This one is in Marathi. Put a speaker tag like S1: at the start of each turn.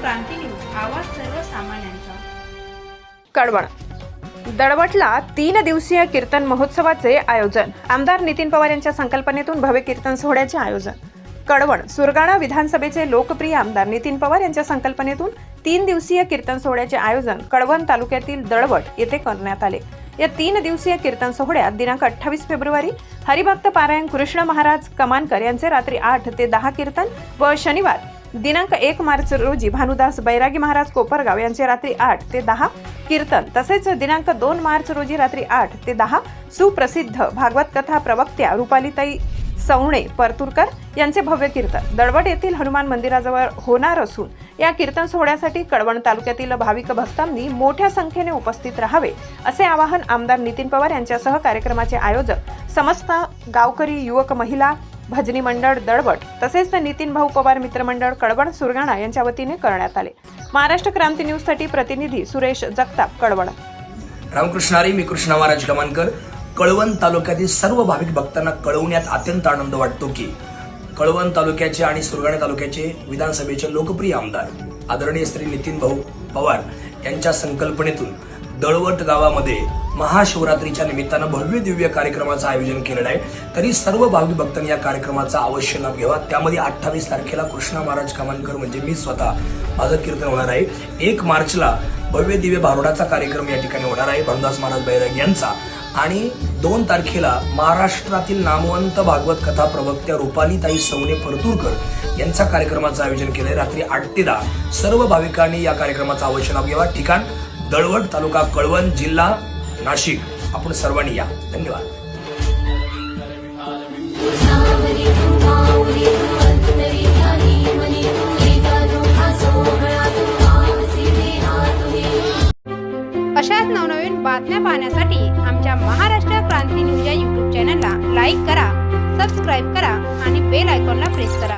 S1: क्रांती न्यूज आवाज सर्वसामान्यांचा
S2: कडवण. दळवटला तीन दिवसीय कीर्तन महोत्सवाचे आयोजन. आमदार नितीन पवार यांच्या संकल्पनेतून भव्य कीर्तन सोहळ्याचे आयोजन. कडवण. सुरगाणा विधानसभेचे लोकप्रिय आमदार नितीन पवार यांच्या संकल्पनेतून तीन दिवसीय कीर्तन सोहळ्याचे आयोजन कळवण तालुक्यातील दळवट येथे करण्यात आले. या तीन दिवसीय कीर्तन सोहळ्यात दिनांक अठ्ठावीस फेब्रुवारी हरिभक्त पारायण कृष्ण महाराज कमानकर यांचे रात्री आठ ते दहा कीर्तन व शनिवार दिनांक एक मार्च रोजी भानुदास बैरागी महाराज कोपरगाव यांचे रात्री आठ ते दहा कीर्तन तसेच दिनांक दोन मार्च रोजी रात्री आठ ते दहा सुप्रसिद्ध भागवत कथा प्रवक्त्या रुपालीताई सवणे परतुरकर यांचे भव्य कीर्तन. दळवट येथील हनुमान मंदिराजवळ होणार असून या कीर्तन सोहळ्यासाठी कळवण तालुक्यातील भाविक भक्तांनी मोठ्या संख्येने उपस्थित राहावे असे आवाहन आमदार नितीन पवार यांच्यासह कार्यक्रमाचे आयोजक समस्त गावकरी युवक महिला भजनी मंडळ दळवट तसेच नितीन भाऊ पवार मित्रमंडळ कळवण सुरगाणा यांच्या वतीने करण्यात आले. महाराष्ट्र क्रांती न्यूजसाठी प्रतिनिधी सुरेश जगताप कळवण.
S3: रामकृष्णारी मी कृष्णा महाराज गमानकर. कळवण तालुक्यातील सर्व भाविक भक्तांना कळवण्यात अत्यंत आनंद वाटतो की कळवण तालुक्याचे आणि सुरगाणा तालुक्याचे विधानसभेचे लोकप्रिय आमदार आदरणीय श्री नितीन भाऊ पवार यांच्या संकल्पनेतून दळवट गावामध्ये महाशिवरात्रीच्या निमित्तानं भव्य दिव्य कार्यक्रमाचं आयोजन केलेलं आहे. तरी सर्व भावी भक्तांनी या कार्यक्रमाचा अवश्य लाभ घ्यावा. त्यामध्ये अठ्ठावीस तारखेला कृष्णा महाराज कामानकर म्हणजे मी स्वतः माझं कीर्तन होणार आहे. एक मार्चला भव्य दिव्य भारुडाचा कार्यक्रम या ठिकाणी होणार आहे. भानुदास महाराज बैराग यांचा. आणि दोन तारखेला महाराष्ट्रातील नामवंत भागवत कथा प्रवक्त्या रुपालीताई सौने परतूरकर यांचा कार्यक्रमाचं आयोजन केलंय. रात्री आठ ते दहा सर्व भाविकांनी या कार्यक्रमाचा अवश्य लाभ घ्यावा. ठिकाण दळवट तालुका कळवण जिल्हा नाशिक. आपण सर्वांनी या. धन्यवाद.
S4: अशाच नवनवीन बातम्या पाहण्यासाठी आमच्या महाराष्ट्र क्रांती न्यूज या यूट्यूब चॅनलला लाईक करा सबस्क्राईब करा आणि बेल आयकॉनला प्रेस करा.